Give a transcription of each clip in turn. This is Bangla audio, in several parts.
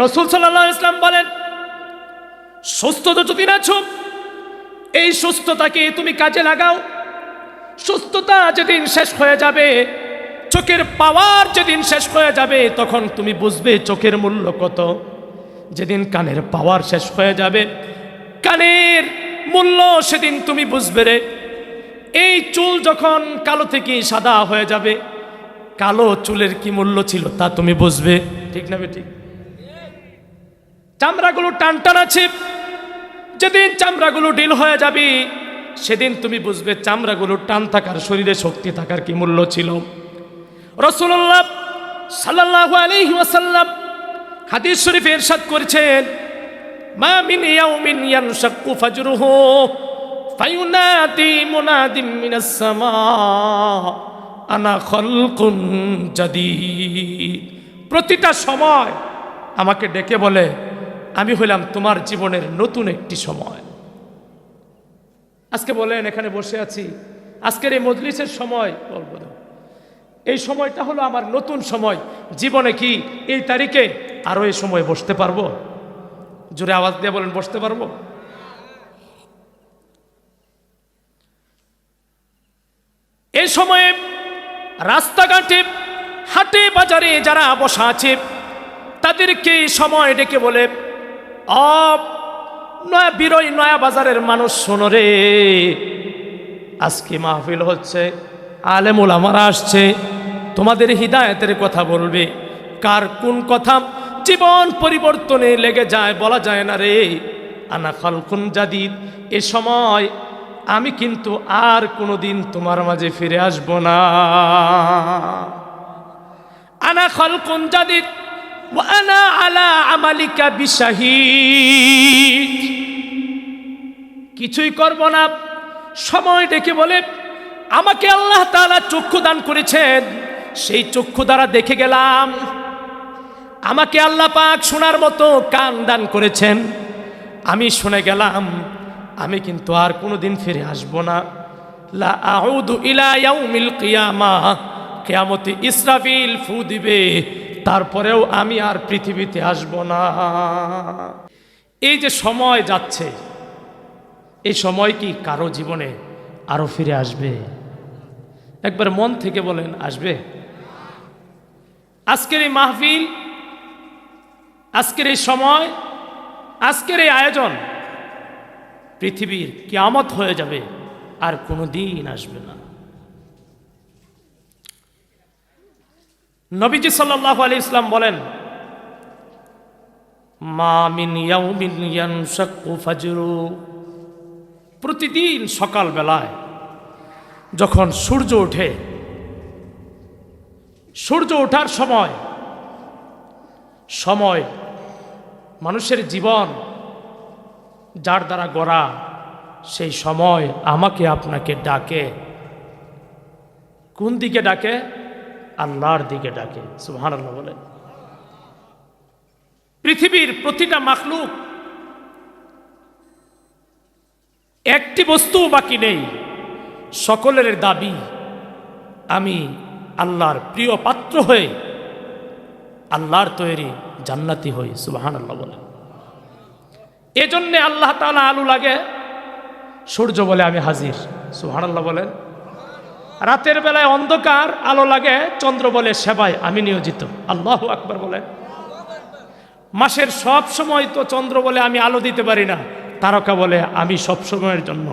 রসুল সাল্লাহ ইসলাম বলেন সুস্থ তো যদি আছো এই সুস্থতাকে তুমি কাজে লাগাও। সুস্থতা যেদিন শেষ হয়ে যাবে, চোখের পাওয়ার যেদিন শেষ হয়ে যাবে, তখন তুমি বুঝবে চোখের মূল্য কত। যেদিন কানের পাওয়ার শেষ হয়ে যাবে, কানের মূল্য সেদিন তুমি বুঝবে রে। এই চুল যখন কালো থেকে সাদা হয়ে যাবে, কালো চুলের কি মূল্য ছিল তা তুমি বুঝবে। ঠিক না ঠিক? চামড়াগুলো টান টান আছে। যেদিন চামড়াগুলো ডিল হয়ে যাবে, সেদিন তুমি বুঝবে চামড়াগুলো টান থাকার, শরীরে শক্তি থাকার কি মূল্য ছিল। রসুল্লাহ সাল্লাল্লাহু আলাইহি ওয়াসাল্লাম হাদিস শরীফে ইরশাদ করেছেন, মা মিন ইয়াউমিন ইয়ানশাক্কু ফাজরুহু ফায়ুনাদি মুনাদিম মিনাস সামা, আনা খলকুন জাদিদ। প্রতিটা সময় আমাকে ডেকে বলে আমি হইলাম তোমার জীবনের নতুন একটি সময়। আজকে বলেন, এখানে বসে আছি। আজকের এই মজলিসের সময়, বলব এই সময়টা হলো আমার নতুন সময়। জীবনে কি এই তারিখে আরও এই সময় বসতে পারব? জোরে আওয়াজ দিয়ে বলেন, বসতে পারব? এই সময়ে রাস্তাঘাটে, হাটে, বাজারে যারা বসা আছে, তাদেরকে সময় ডেকে বলে নয়া বিরই নয়া বাজারের মানুষ শোনো রে। আজকে মাহফিল হচ্ছে, আলেমুল আমার আসছে, তোমাদের হৃদায়তের কথা বলবে। কার কোন কথা জীবন পরিবর্তনে লেগে যায় বলা যায় না রে। আনা খালকুন জাদিদ, এ সময় আমি কিন্তু আর কোনোদিন তোমার মাঝে ফিরে আসব না। আনা খালকুন জাদিদ আলা আমালিকা কিছুই করব না। সময় ডেকে বলে, আমাকে আল্লাহ তালা চক্ষু দান করেছেন। সেই চক্ষু দ্বারা দেখে গেলাম। আমাকে আল্লাহ পাক শোনার মতো কান দান করেছেন। আমি শুনে গেলাম, আমি কিন্তু আর কোনোদিন ফিরে আসব না। লা আউদু ইলা ইয়াউমিল কিয়ামা। কিয়ামতে ইসরাফিল ফু দিবে। তারপরেও আমি আর পৃথিবীতে আসব না। এই যে সময় যাচ্ছে, এই সময় কি কারও জীবনে আরও ফিরে আসবে? একবার মন থেকে বলেন, আসবে। আজকের এই মাহফিল, আজকের এই সময়, আজকের এই আয়োজন পৃথিবীর কিয়ামত হয়ে যাবে আর কোনো দিন আসবে না। নবীজি সাল্লাহ আলি ইসলাম বলেন প্রতিদিন সকালবেলায় যখন সূর্য ওঠে, সূর্য ওঠার সময় সময় মানুষের জীবন, যার দ্বারা গড়া, সেই সময় আমাকে আপনাকে ডাকে। কোন দিকে ডাকে? আল্লাহর দিকে ডাকে সুহান আল্লাহ বলে। পৃথিবীর প্রতিটা মাখলুক একটি বস্তু বাকি নেই, সকলের দাবি, আমি আল্লাহর প্রিয় পাত্র হয়ে আল্লাহর তৈরি জান্নাতি হই সুবাহান আল্লাহ বলে। এজন্যে আল্লাহ তালা আলু লাগে, সূর্য বলে আমি হাজির সুহান আল্লাহ বলেন। রাতের বেলায় অন্ধকার, আলো লাগে, চন্দ্র বলে সেবায় আমি নিয়োজিত। আল্লাহ আকবার বলেন মাসের সব সময় তো চন্দ্র বলে আমি আলো দিতে পারি না, তারকা বলে আমি সব সময়ের জন্য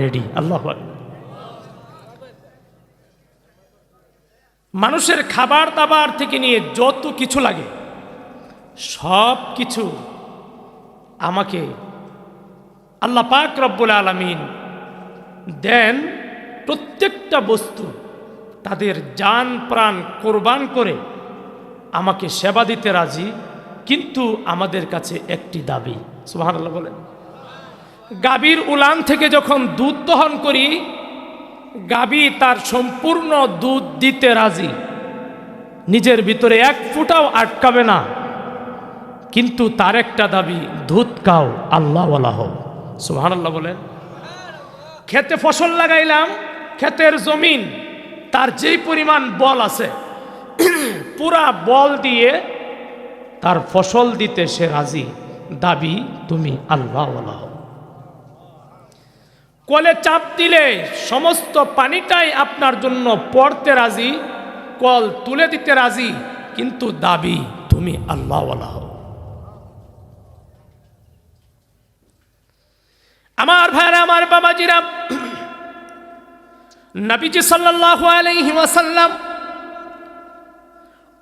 রেডি আল্লাহ। মানুষের খাবার দাবার থেকে নিয়ে যত কিছু লাগে, সব কিছু আমাকে আল্লাহ পাক রব্বুল আলমিন দেন প্রত্যেকটা বস্তু তাদের জান প্রাণ কোরবান করে আমাকে সেবা দিতে রাজি, কিন্তু আমাদের কাছে একটি দাবি। সুহান আল্লাহ বলেন। গাবির উলান থেকে যখন দুধ দহন করি গাবি তার সম্পূর্ণ দুধ দিতে রাজি। নিজের ভিতরে এক ফুটাও আটকাবে না। কিন্তু তার একটা দাবি, দুধ কাও আল্লাহ সুহান আল্লাহ বলেন। খেতে ফসল লাগাইলাম ক্ষেতের জমিন, তার যেই পরিমাণ বল আছে, পুরা বল দিয়ে তার ফসল দিতে সে রাজি। দাবি, তুমি আল্লাহ কলে চাপ দিলে সমস্ত পানিটাই আপনার জন্য পড়তে রাজি, কল তুলে দিতে রাজি, কিন্তু দাবি, তুমি আল্লাহ আমার ভাইরা, আমার বাবাজিরা নবীজি সাল্লাল্লাহু আলাইহি ওয়াসাল্লাম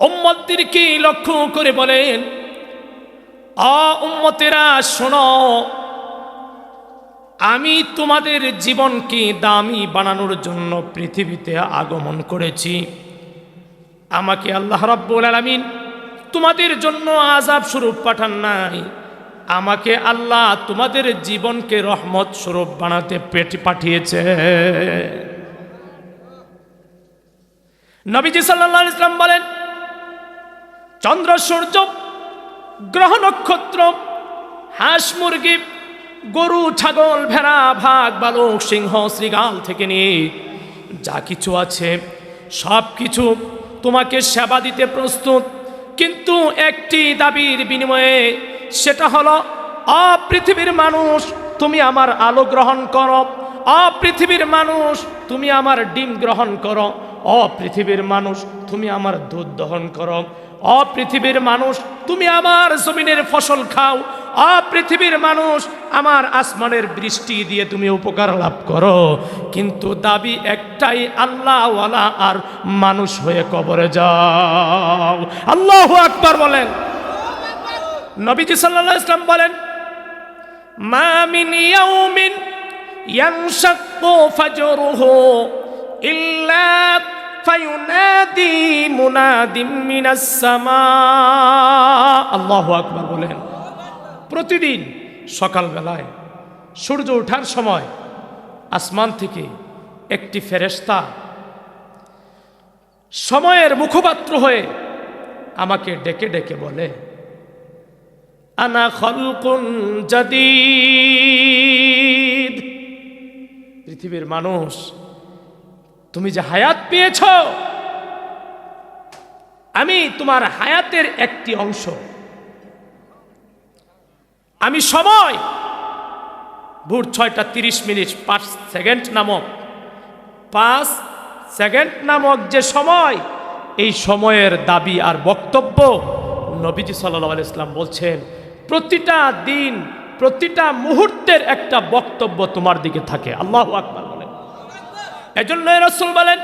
উম্মতদেরকে লক্ষ্য করে বলেন, আ উম্মতেরা, শোনো, আমি তোমাদের জীবনকে দামি বানানোর জন্য পৃথিবীতে আগমন করেছি। আমাকে আল্লাহ রাব্বুল আলামিন তোমাদের জন্য আজাব স্বরূপ পাঠান নাই। আমাকে আল্লাহ তোমাদের জীবনকে রহমত স্বরূপ বানাতে পেট পাঠিয়েছে নবীজি আলাইহি ইসলাম বলেন, চন্দ্র, সূর্য, গ্রহ, নক্ষত্র, হাঁস, মুরগি, গরু, ছাগল, ভেড়া, ভাগ, বালক, সিংহ, শ্রীগাল থেকে নিয়ে যা কিছু আছে, সব কিছু তোমাকে সেবা দিতে প্রস্তুত। কিন্তু একটি দাবির বিনিময়ে সেটা হলো, অপৃথিবীর মানুষ, তুমি আমার আলো গ্রহণ করো। অপৃথিবীর মানুষ, তুমি আমার ডিম গ্রহণ করো। অপৃথিবীর মানুষ, তুমি আমার দুধ দহন করো। অপৃথিবীর মানুষ, তুমি আমার জমিনের ফসল খাও। অপৃথিবীর মানুষ, আমার আসমানের বৃষ্টি দিয়ে তুমি উপকার লাভ করো। কিন্তু দাবি একটাই, আল্লাহওয়ালা আর মানুষ হয়ে কবরে যাও। আল্লাহ আকবার বলেন। নবীজি আলাইহি ইসলাম বলেন মামিন ইয়াউমিন ইয়ানশাক্কু ফাজরুহু ইল্লা ফায়ুনাদি মুনাদিম মিনাস সামা। আল্লাহু আকবার বলেন। প্রতিদিন সকালবেলায় সূর্য ওঠার সময় আসমান থেকে একটি ফেরেশতা সময়ের মুখপাত্র হয়ে আমাকে ডেকে ডেকে বলে, আনা খলকুন জাদিদ। পৃথিবীর মানুষ তুমি যে হায়াত পেয়েছ, আমি তোমার হায়াতের একটি অংশ। আমি সময়, ভোর ছয়টা তিরিশ মিনিট, পাঁচ সেকেন্ড নামক, পাঁচ সেকেন্ড নামক যে সময়, এই সময়ের দাবি আর বক্তব্য নবীজি সাল্লাহ ইসলাম বলছেন, প্রতিটা দিন, প্রতিটা মুহূর্তের একটা বক্তব্য তোমার দিকে থাকে। আল্লাহ আকবার। এজন্য রসুল বলেন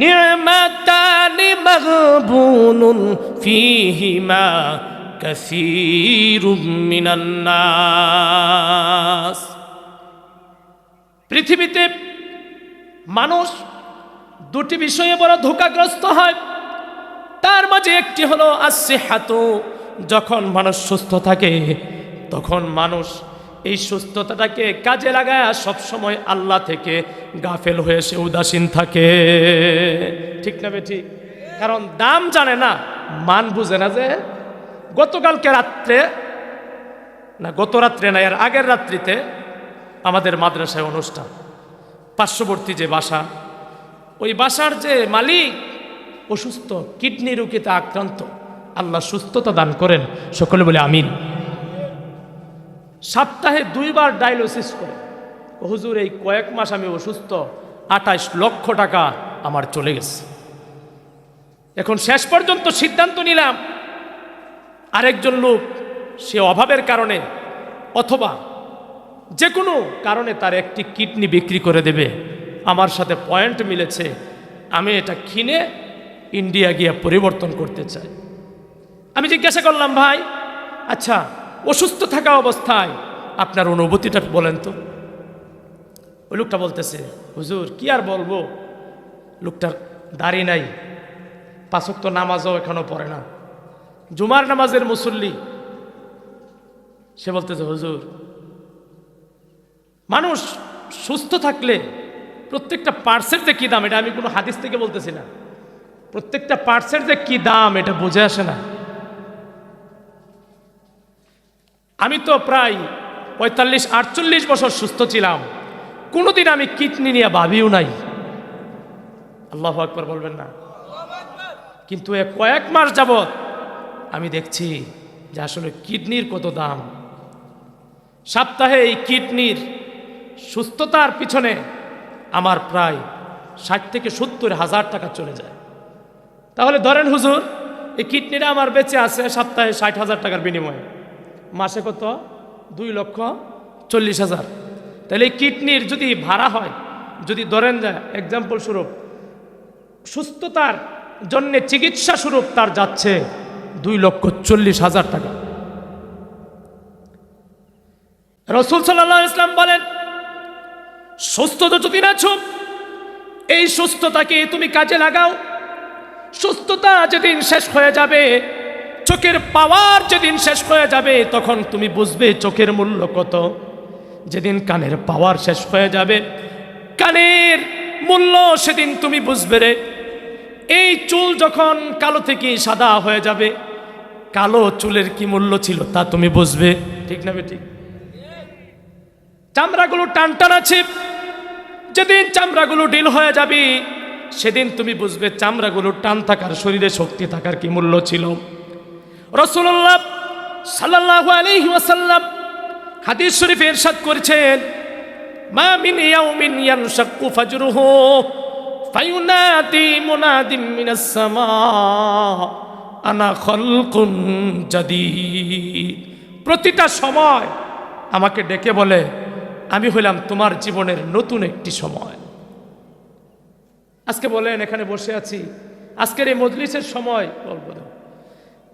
নিয়মাতানি মাগবুনুন ফিহিমা কাসীরুম মিনান পৃথিবীতে মানুষ দুটি বিষয়ে বড় ধোকাগ্রস্ত হয়। তার মাঝে একটি হলো আসছে হাতু যখন মানুষ সুস্থ থাকে, তখন মানুষ এই সুস্থতাটাকে কাজে লাগায় সবসময় আল্লাহ থেকে গাফেল হয়ে সে উদাসীন থাকে। ঠিক না বে ঠিক কারণ দাম জানে না, মান বুঝে না যে গতকালকে রাত্রে না গত রাত্রে না, এর আগের রাত্রিতে আমাদের মাদ্রাসায় অনুষ্ঠান। পার্শ্ববর্তী যে বাসা, ওই বাসার যে মালিক অসুস্থ কিডনি রুগীতে আক্রান্ত, আল্লাহ সুস্থতা দান করেন। সকলে বলে আমিন। সপ্তাহে দুইবার ডায়ালিসিস করে। হুজুর, এই কয়েক মাস আমি অসুস্থ, আঠাইশ লক্ষ টাকা আমার চলে গেছে। এখন শেষ পর্যন্ত সিদ্ধান্ত নিলাম, আরেকজন লোক, সে অভাবের কারণে অথবা যে কোনো কারণে তার একটি কিডনি বিক্রি করে দেবে। আমার সাথে পয়েন্ট মিলেছে, আমি এটা কিনে ইন্ডিয়া গিয়ে পরিবর্তন করতে চাই। আমি জিজ্ঞাসা করলাম, ভাই আচ্ছা অসুস্থ থাকা অবস্থায়। আপনার অনুভূতিটা বলেন তো। ওই লোকটা বলতেছে, হুজুর, কি আর বলব? লোকটার দাড়ি নাই। পাঁচক তো নামাজও এখনও পড়ে না। জুমার নামাজের মুসল্লি। সে বলতেছে, হুজুর, মানুষ সুস্থ থাকলে প্রত্যেকটা পার্সের যে কী দাম, এটা আমি কোনো হাদিস থেকে বলতেছি না। প্রত্যেকটা পার্টসের যে কী দাম, এটা বুঝে আসে না। আমি তো প্রায় পঁয়তাল্লিশ, আটচল্লিশ বছর সুস্থ ছিলাম। কোনোদিন আমি কিডনি নিয়ে ভাবিও নাই। আল্লাহ একবার বলবেন না। কিন্তু এ কয়েক মাস যাবৎ আমি দেখছি যে আসলে কিডনির কত দাম। সপ্তাহে এই কিডনির সুস্থতার পিছনে আমার প্রায় ষাট থেকে সত্তর হাজার টাকা চলে যায়। তাহলে ধরেন হুজুর, এই কিডনিটা আমার বেঁচে আছে সপ্তাহে ষাট হাজার টাকার বিনিময়ে। মাসে কত? দুই লক্ষ চল্লিশ হাজার। তাহলে কিডনির যদি ভাড়া হয়, যদি ধরেন যায় এক্সাম্পল স্বরূপ, সুস্থতার জন্য চিকিৎসা স্বরূপ তার যাচ্ছে দুই লক্ষ চল্লিশ হাজার টাকা। রসুল সাল্লাহ ইসলাম বলেন, সুস্থতা যদি না ছো এই সুস্থতাকে তুমি কাজে লাগাও। সুস্থতা যেদিন শেষ হয়ে যাবে চোখের পাওয়ার যেদিন শেষ হয়ে যাবে, তখন তুমি বুঝবে চোখের মূল্য কত। যেদিন কানের পাওয়ার শেষ হয়ে যাবে, কানের মূল্য সেদিন তুমি বুঝবে রে। এই চুল যখন কালো থেকে সাদা হয়ে যাবে, কালো চুলের কি মূল্য ছিল তা তুমি বুঝবে। ঠিক না ঠিক? চামড়াগুলো টান টান আছে। যেদিন চামড়াগুলো ডিল হয়ে যাবে, সেদিন তুমি বুঝবে চামড়াগুলো টান থাকার, শরীরে শক্তি থাকার কি মূল্য ছিল। রসুল্লাহ সাল্লাল্লাহু আলাইহি ওয়াসাল্লাম হাদিস শরীফে ইরশাদ করেছেন, মা মিন ইয়াউমিন ইয়ানশাক্কু ফাজরুহু ফায়ুনাদি মুনাদিম মিনাস সামা আনা খলকুন জাদিদ। প্রতিটা সময় আমাকে ডেকে বলে, আমি হইলাম তোমার জীবনের নতুন একটি সময়। আজকে বলেন, এখানে বসে আছি। আজকের এই মজলিসের সময়, বলব।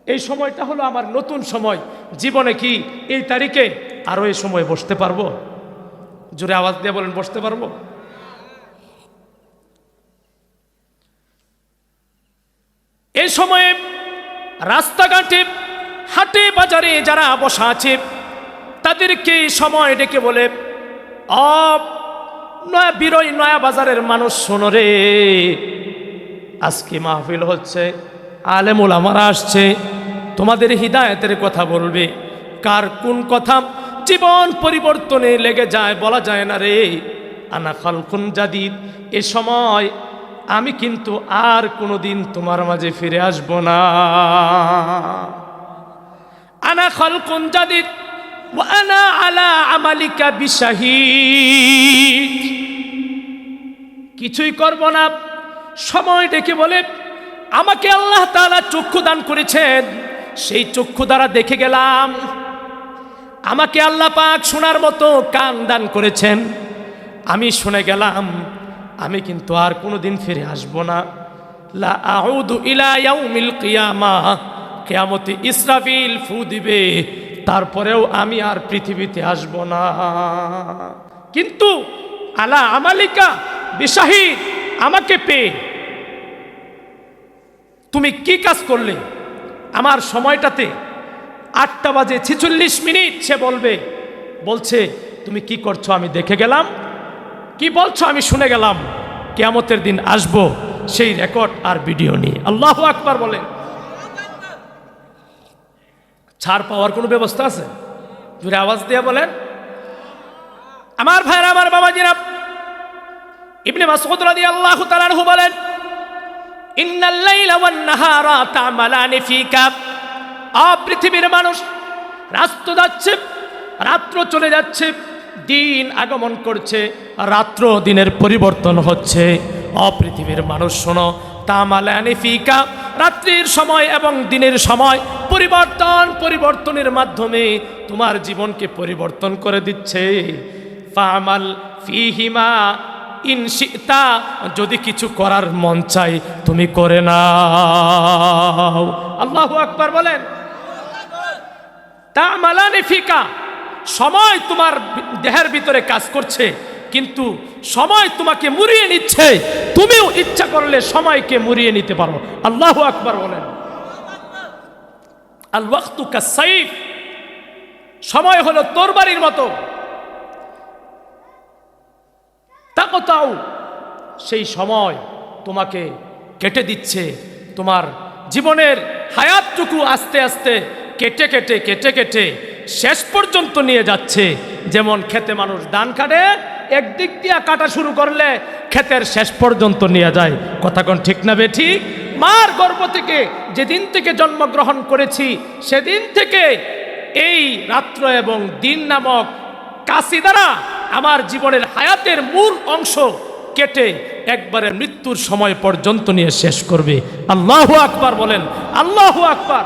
এই সময়টা হলো আমার নতুন সময়। জীবনে কি এই তারিখে আরও এই সময় বসতে পারব? জোরে আওয়াজ দিয়ে বলেন, বসতে পারব? এই সময়ে রাস্তাঘাটে, হাটে, বাজারে যারা বসা আছে, তাদেরকে সময় ডেকে বলে অব নয়া বিরই নয়া বাজারের মানুষ শোনো রে। আজকে মাহফিল হচ্ছে আলেমুল আমার আসছে, তোমাদের হৃদায়তের কথা বলবে। কার কোন কথা জীবন পরিবর্তনে লেগে যায় বলা যায় না রে। আনা খালকুন জাদিদ, এ সময় আমি কিন্তু আর কোনোদিন তোমার মাঝে ফিরে আসব না। আনা খালকুন জাদিদ আনা আলা আমালিকা বিশাহিদ। কিছুই করব না। সময় ডেকে বলে আমাকে আল্লাহ তাআলা চক্ষু দান করেছেন। সেই চক্ষু দ্বারা দেখে গেলাম, আমাকে আল্লাহ পাক শোনার মতো কান দান করেছেন। আমি শুনে গেলাম, আমি কিন্তু আর কোনো দিন ফিরে আসব না। কিয়ামতে ইসরাফিল ফু দিবে, তারপরেও আমি আর পৃথিবীতে আসব না। কিন্তু আলা আমালিকা, বিশাহিদ, আমাকে পেয়ে তুমি কি কাজ করলে? আমার সময়টাতে আটটা বাজে ছেচল্লিশ মিনিট সে বলবে, বলছে, তুমি কি করছ? আমি দেখে গেলাম। কি বলছো? আমি শুনে গেলাম। কেয়ামতের দিন আসব সেই রেকর্ড আর ভিডিও নিয়ে। আল্লাহ আকবার বলেন। ছাড় পাওয়ার কোনো ব্যবস্থা আছে? জুড়ে আওয়াজ দিয়ে বলেন। আমার ভাইরা আমার বাবাজিরা, ইবনে মাসউদ রাদিয়াল্লাহু তাআলা বলেন ইন্নাল লাইলা ওয়ান নাহারা তা'মালানি ফিকা আ পৃথিবীর মানুষ রাস্ত যাচ্ছে, রাত্র চলে যাচ্ছে, দিন আগমন করছে, রাত্র দিনের পরিবর্তন হচ্ছে। অপৃথিবীর মানুষ শোনো, তামালানি ফিকা, রাত্রির সময় এবং দিনের সময় পরিবর্তন, পরিবর্তনের মাধ্যমে তোমার জীবনকে পরিবর্তন করে দিচ্ছে। ফামাল ফিহিমা ইনশিতা যদি কিছু করার মন চাই, তুমি করে নাও। আল্লাহ আকবার বলেন। তা মালানি ফিকা, সময় তোমার দেহের ভিতরে কাজ করছে, কিন্তু সময় তোমাকে মুড়িয়ে নিচ্ছে, তুমিও ইচ্ছা করলে সময়কে মুড়িয়ে নিতে পারো। আল্লাহ আকবার বলেন। আল ওয়াক্তু কাসাইফ সময় হলো তোরবারির মতো। তাকতাও সেই সময় তোমাকে কেটে দিচ্ছে। তোমার জীবনের হায়াতটুকু আস্তে আস্তে কেটে কেটে কেটে কেটে শেষ পর্যন্ত নিয়ে যাচ্ছে। যেমন খেতে মানুষ ধান কাটে, একদিক দিয়ে কাটা শুরু করলে ক্ষেতের শেষ পর্যন্ত নিয়ে যায়। কথা কোন ঠিক না বে ঠিক মার গর্ভ থেকে যেদিন থেকে জন্মগ্রহণ করেছি, সেদিন থেকে এই রাত্র এবং দিন নামক কাশি দ্বারা আমার জীবনের হায়াতের মূল অংশ কেটে একবারে মৃত্যুর সময় পর্যন্ত নিয়ে শেষ করবে। আল্লাহু আকবার বলেন, আল্লাহু আকবার।